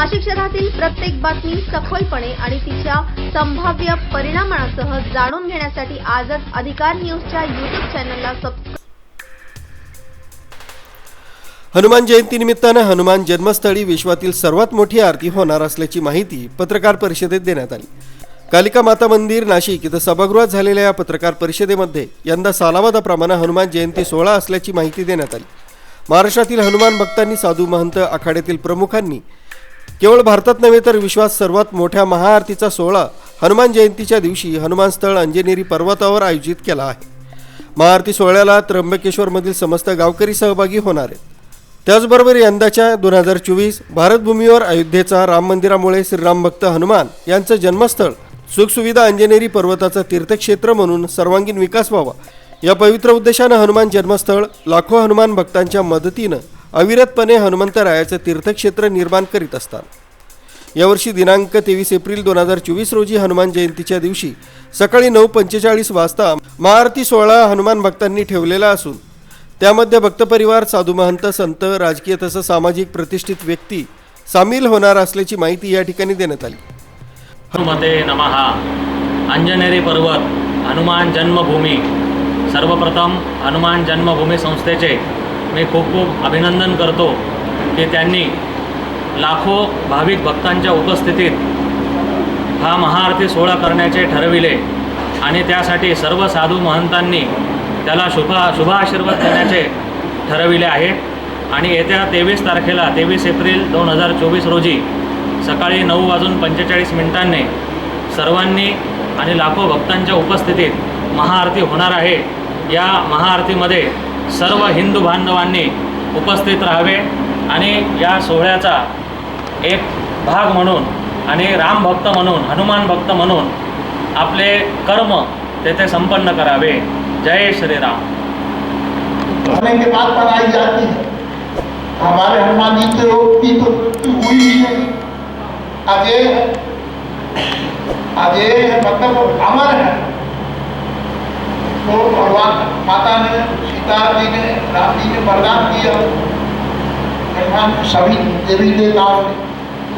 नाशिक शहरातील प्रत्येक बातमी सखोलपणे आणि तिच्या संभाव्य परिणामांसह जाणून घेण्यासाठी आजच अधिकार न्यूजच्या युट्यूब चॅनलला सबस्क्राईब हनुमान जयंतीनिमित्तानं हनुमान जन्मस्थळी विश्वातील सर्वात मोठी आरती होणार असल्याची माहिती पत्रकार परिषदेत देण्यात आली. कालिका माता मंदिर नाशिक इथं सभागृहात झालेल्या या पत्रकार परिषदेमध्ये यंदा सालावादाप्रमाणे हनुमान जयंती सोहळा असल्याची माहिती देण्यात आली. महाराष्ट्रातील हनुमान भक्तांनी साधू महंत आखाड्यातील प्रमुखांनी केवळ भारतात नव्हे तर विश्वात सर्वात मोठ्या महाआरतीचा सोहळा हनुमान जयंतीच्या दिवशी हनुमान स्थळ अंजनेरी पर्वतावर आयोजित केला आहे. महाआरती सोहळ्याला त्र्यंबकेश्वरमधील समस्त गावकरी सहभागी होणार आहेत. त्याचबरोबर यंदाच्या दोन हजार चोवीस भारतभूमीवर अयोध्येचा राम मंदिरामुळे श्रीराम भक्त हनुमान यांचं जन्मस्थळ सुखसुविधा अंजनेरी पर्वताचं तीर्थक्षेत्र म्हणून सर्वांगीण विकास व्हावा या पवित्र उद्देशानं हनुमान जन्मस्थळ लाखो हनुमान भक्तांच्या मदतीनं अविरतपणे हनुमंतरायाचं तीर्थक्षेत्र निर्माण करीत असतात. यावर्षी दिनांक तेवीस एप्रिल दोन हजार चोवीस रोजी हनुमान जयंतीच्या दिवशी सकाळी नऊ पंचेचाळीस वाजता महाआरती सोहळा हनुमान भक्तांनी ठेवलेला असून त्यामध्ये भक्तपरिवार साधू महंत संत राजकीय तसंच सामाजिक प्रतिष्ठित व्यक्ती सामील होणार असल्याची माहिती या ठिकाणी देण्यात आली. हनुमते नमः. अंजनेरी पर्वत हनुमान जन्मभूमी. सर्वप्रथम हनुमान जन्मभूमी संस्थेचे मी खूप खूप अभिनंदन करतो की त्यांनी लाखो भाविक भक्तांच्या उपस्थितीत हा महाआरती सोहळा करण्याचे ठरविले आणि त्यासाठी सर्व साधू महंतांनी त्याला शुभा शुभाशीर्वाद देण्याचे ठरविले आहे. आणि येत्या तेवीस तारखेला तेवीस एप्रिल दोन हजार चोवीस रोजी सकाळी नऊ वाजून पंचेचाळीस मिनिटांनी सर्वांनी आणि लाखो भक्तांच्या उपस्थितीत महाआरती होणार आहे. या महाआरतीमध्ये सर्व हिंदू बांधवांनी उपस्थित राहावे आणि या सोहळ्याचा एक भाग म्हणून आणि रामभक्त म्हणून हनुमान भक्त म्हणून आपले कर्म तेथे संपन्न करावे. जय श्रीराम. होने के बाद बनाई जाती है। हमारे हनुमान जी के लोग की तो हुई ही नहीं। अजय अजय मतलब अमर है। तो भगवान माता ने, सीता जी ने राम जी ने वरदान दिया। हनुमान सभी देवी देवताओं ने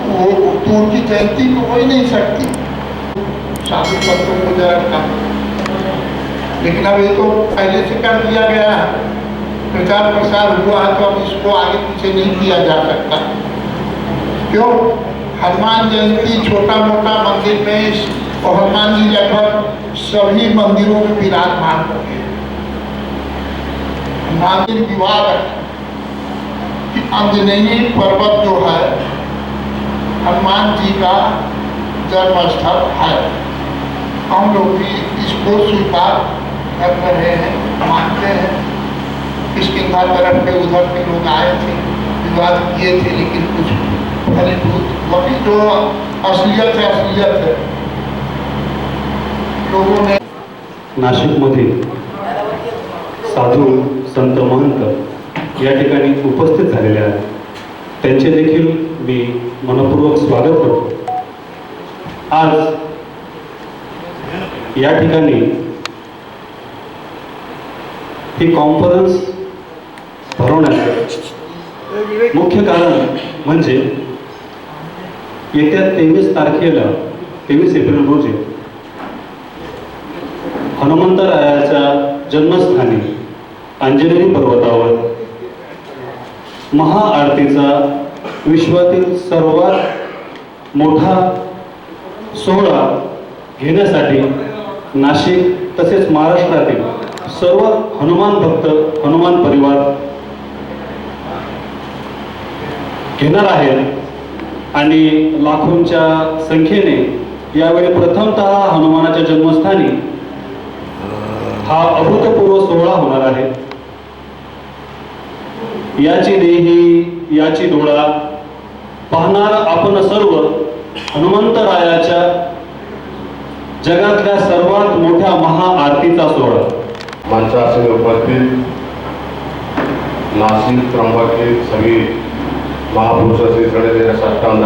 वो तो उनकी जयंती तो हो ही नहीं सकती। साधु संतों को जरा कर लेकिन अब ये तो पहले से कर दिया गया है। प्रचार प्रसार हुआ है तो अब इसको आगे पीछे नहीं किया जा सकता। क्यों? हनुमान जयंती छोटा मोटा मंदिर में और हनुमान जी लगभग सभी मंदिरों में विराजमान हो गए मंदिर विवाद कि अंजनेयी पर्वत जो है, हनुमान जी का जन्म स्थल है। हम लोग भी इसको स्वीकार कर रहे हैं, मानते हैं। किसकिंधा तरफ़ के उधर के लोग आए थे, विवाद किए थे, लेकिन कुछ फलीभूत अभी जो असलियत है असलियत है। नाशिकमधील साधू संत महंत या ठिकाणी उपस्थित झालेले आहेत. त्यांचे देखील मी मनपूर्वक स्वागत करतो. आज या ठिकाणी ही कॉन्फरन्स भरवण्याचं मुख्य कारण म्हणजे येत्या तेवीस तारखेला तेवीस एप्रिल रोजी हनुमंतरायाच्या जन्मस्थानी अंजनेरी पर्वतावर महाआरतीचा विश्वातील सर्वात मोठा सोहळा घेण्यासाठी नाशिक तसेच महाराष्ट्रातील सर्व हनुमान भक्त हनुमान परिवार घेणार आहेत. आणि लाखोंच्या संख्येने यावेळी प्रथमतः हनुमानाच्या जन्मस्थानी हा अभूतपूर्व सोहळा होणार आहे. याची देही याची डोळा पाहणार आपण सर्व हनुमंतरायाच्या जगातल्या सर्वात मोठ्या महाआरतीचा सोहळा. मंचासीन उपस्थित नाशिक त्र्यंबके सगळी महापुरुषाचे सडलेल्या खड़े मेरा साष्टांग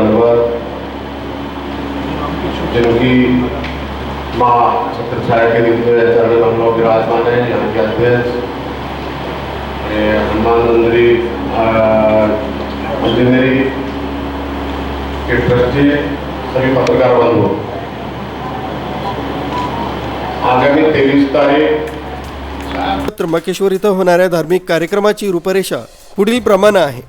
जिनकी माँ छत्रछाया के दिन में चरण हम लोग विराजमान हैं यहाँ के अध्यक्ष हनुमान मंदिरी इंजीनियरिंग के ट्रस्टी सभी पत्रकार बंधु आगामी तेवीस तारीख त्र्यंबकेश्वर इथं होणाऱ्या धार्मिक कार्यक्रमाची रूपरेषा पुढील प्रमाणे आहे.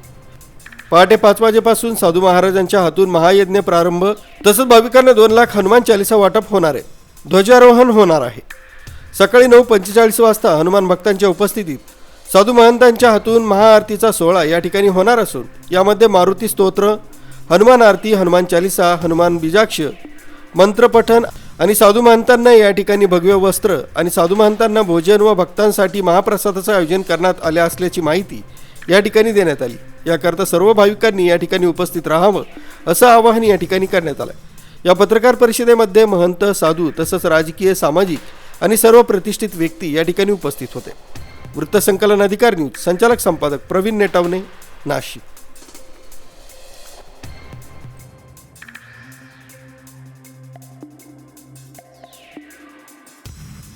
पहाटे पाच वाजेपासून साधू महाराजांच्या हातून महायज्ञ प्रारंभ तसंच भाविकांना दोन लाख हनुमान चालिसा वाटप होणार आहे. ध्वजारोहण होणार आहे. सकाळी नऊ पंचेचाळीस वाजता हनुमान भक्तांच्या उपस्थितीत साधू महंतांच्या हातून महाआरतीचा सोहळा या ठिकाणी होणार असून यामध्ये मारुती स्तोत्र हनुमान आरती हनुमान चालिसा हनुमान बीजाक्ष मंत्रपठण आणि साधू महंतांना या ठिकाणी भगवे वस्त्र आणि साधू महंतांना भोजन व भक्तांसाठी महाप्रसादाचं आयोजन करण्यात आले असल्याची माहिती या ठिकाणी देण्यात आली. याकरता सर्व भाविकांनी या ठिकाणी उपस्थित राहावं असं आवाहन या ठिकाणी करण्यात आलं या पत्रकार परिषदेमध्ये महंत साधू तसंच राजकीय सामाजिक आणि सर्व प्रतिष्ठित व्यक्ती या ठिकाणी उपस्थित होते. वृत्तसंकलन अधिकार न्यूज संचालक संपादक प्रवीण नेटावणे नाशिक.